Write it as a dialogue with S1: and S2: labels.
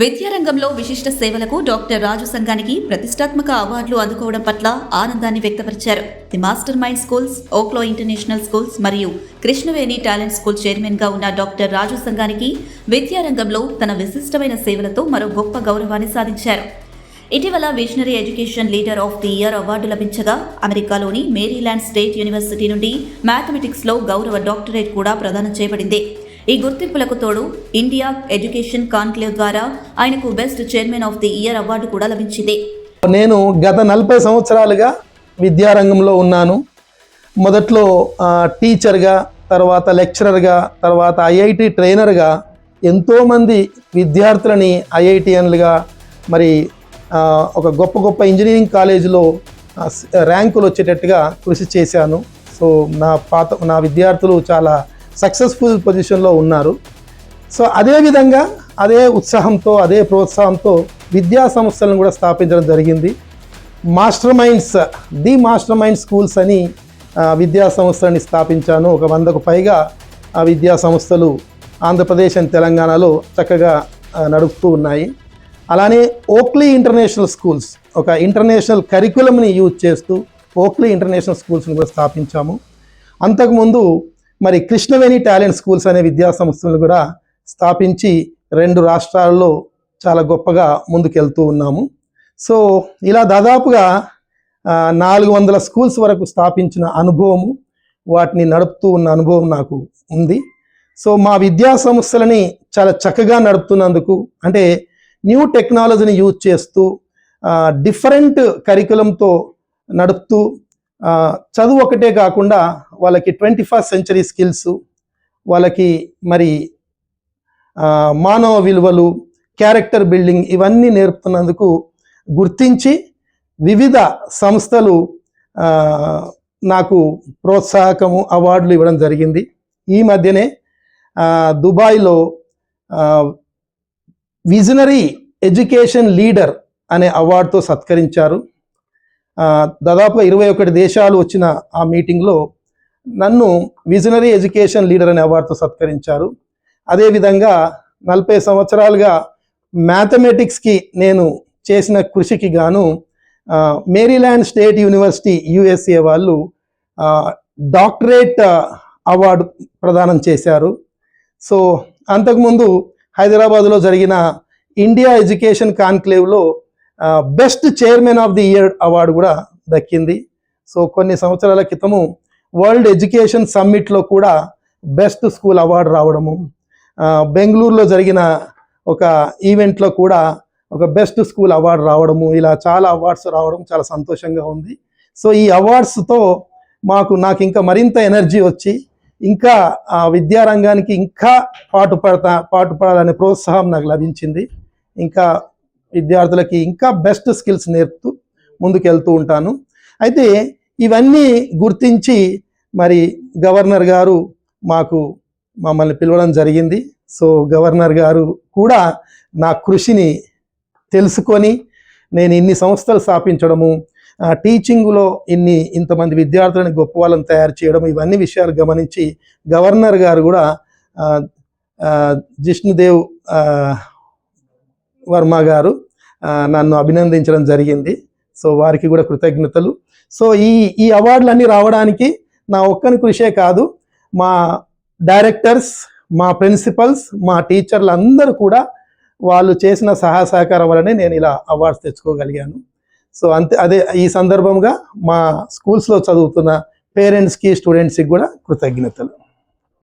S1: విద్యారంగంలో విశిష్ట సేవలకు డాక్టర్ రాజు సంఘానికి ప్రతిష్టాత్మక అవార్డులు అందుకోవడం పట్ల ఆనందాన్ని వ్యక్తపరిచారు. The master mind schools Oakley international schools మరియు కృష్ణవేణి టాలెంట్ స్కూల్ చైర్మన్గా ఉన్న డాక్టర్ రాజు సంఘానికి విద్యారంగంలో తన విశిష్టమైన సేవలతో మరో గొప్ప గౌరవాన్ని సాధించారు. ఇటీవల visionary education leader of the year award లభించగా అమెరికాలోని మేరీల్యాండ్ స్టేట్ యూనివర్సిటీ నుండి మ్యాథమెటిక్స్లో గౌరవ డాక్టరేట్ కూడా ప్రదానం చేయబడింది. ఈ గుర్తింపులకు తోడు ఇండియా ఎడ్యుకేషన్ కాన్క్లేవ్ ద్వారా ఆయనకు best chairman of the year award కూడా లభించింది.
S2: నేను గత నలభై సంవత్సరాలుగా విద్యారంగంలో ఉన్నాను. మొదట్లో టీచర్గా తర్వాత లెక్చరర్గా తర్వాత ఐఐటి ట్రైనర్గా ఎంతోమంది విద్యార్థులని ఐఐటిఎన్లుగా మరి ఒక గొప్ప గొప్ప ఇంజనీరింగ్ కాలేజీలో ర్యాంకులు వచ్చేటట్టుగా కృషి చేశాను. సో నా పాత నా విద్యార్థులు చాలా సక్సెస్ఫుల్ పొజిషన్లో ఉన్నారు. సో అదే విధంగా అదే ఉత్సాహంతో అదే ప్రోత్సాహంతో విద్యా సంస్థలను కూడా స్థాపించడం జరిగింది. Master minds the master mind schools అని విద్యా సంస్థలని స్థాపించాను. ఒక వందకు పైగా ఆ విద్యా సంస్థలు ఆంధ్రప్రదేశ్ అండ్ తెలంగాణలో చక్కగా నడుపుతూ ఉన్నాయి. అలానే ఓక్లీ ఇంటర్నేషనల్ స్కూల్స్ ఒక ఇంటర్నేషనల్ కరికులంని యూజ్ చేస్తూ ఓక్లీ ఇంటర్నేషనల్ స్కూల్స్ని కూడా స్థాపించాము. అంతకుముందు మరి కృష్ణవేణి టాలెంట్ స్కూల్స్ అనే విద్యా సంస్థలు కూడా స్థాపించి రెండు రాష్ట్రాల్లో చాలా గొప్పగా ముందుకెళ్తూ ఉన్నాము. సో ఇలా దాదాపుగా నాలుగు వందల స్కూల్స్ వరకు స్థాపించిన అనుభవము వాటిని నడుపుతూ ఉన్న అనుభవం నాకు ఉంది. సో మా విద్యా సంస్థలని చాలా చక్కగా నడుపుతున్నందుకు అంటే న్యూ టెక్నాలజీని యూజ్ చేస్తూ డిఫరెంట్ కరికులంతో నడుపుతూ చదువు ఒకటే కాకుండా వాళ్ళకి ట్వంటీ ఫస్ట్ సెంచరీ స్కిల్స్ వాళ్ళకి మరి మానవ విలువలు క్యారెక్టర్ బిల్డింగ్ ఇవన్నీ నేర్పుతున్నందుకు గుర్తించి వివిధ సంస్థలు నాకు ప్రోత్సాహకము అవార్డులు ఇవ్వడం జరిగింది. ఈ మధ్యనే దుబాయ్లో విజనరీ ఎడ్యుకేషన్ లీడర్ అనే అవార్డుతో సత్కరించారు. దాదాపు ఇరవై ఒకటి దేశాలు వచ్చిన ఆ మీటింగ్లో నన్ను విజనరీ ఎడ్యుకేషన్ లీడర్ అనే అవార్డుతో సత్కరించారు. అదేవిధంగా నలభై సంవత్సరాలుగా మ్యాథమెటిక్స్కి నేను చేసిన కృషికి గాను మేరీల్యాండ్ స్టేట్ యూనివర్సిటీ యుఎస్ఏ వాళ్ళు డాక్టరేట్ అవార్డు ప్రదానం చేశారు. సో అంతకుముందు హైదరాబాద్లో జరిగిన India education కాన్క్లేవ్లో best chairman of the year award కూడా దక్కింది. సో కొన్ని సంవత్సరాల క్రితము వరల్డ్ ఎడ్యుకేషన్ సమ్మిట్లో కూడా బెస్ట్ స్కూల్ అవార్డు రావడము బెంగళూరులో జరిగిన ఒక ఈవెంట్లో కూడా ఒక బెస్ట్ స్కూల్ అవార్డు రావడము ఇలా చాలా అవార్డ్స్ రావడం చాలా సంతోషంగా ఉంది. సో ఈ అవార్డ్స్తో మాకు నాకు ఇంకా మరింత ఎనర్జీ వచ్చి ఇంకా ఆ విద్యారంగానికి ఇంకా పాటుపడతా పాటుపడాలనే ప్రోత్సాహం నాకు లభించింది. ఇంకా విద్యార్థులకి ఇంకా బెస్ట్ స్కిల్స్ నేర్పుతూ ముందుకెళ్తూ ఉంటాను. అయితే ఇవన్నీ గుర్తించి మరి గవర్నర్ గారు మాకు మమ్మల్ని పిలవడం జరిగింది. సో గవర్నర్ గారు కూడా నా కృషిని తెలుసుకొని నేను ఇన్ని సంస్థలు స్థాపించడము టీచింగ్లో ఇన్ని ఇంతమంది విద్యార్థులను గొప్ప వాళ్ళని తయారు చేయడం ఇవన్నీ విషయాలు గమనించి గవర్నర్ గారు కూడా జిష్ణుదేవ్ వర్మ గారు నన్ను అభినందించడం జరిగింది. సో వారికి కూడా కృతజ్ఞతలు. సో ఈ ఈ అవార్డులన్నీ రావడానికి నా ఒక్కని కృషే కాదు మా డైరెక్టర్స్ మా ప్రిన్సిపల్స్ మా టీచర్లు అందరూ కూడా వాళ్ళు చేసిన సహాయ సహకారం వలనే నేను ఇలా అవార్డ్స్ తెచ్చుకోగలిగాను. సో అంతే అదే ఈ సందర్భంగా మా స్కూల్స్లో చదువుతున్న పేరెంట్స్కి స్టూడెంట్స్కి కూడా కృతజ్ఞతలు.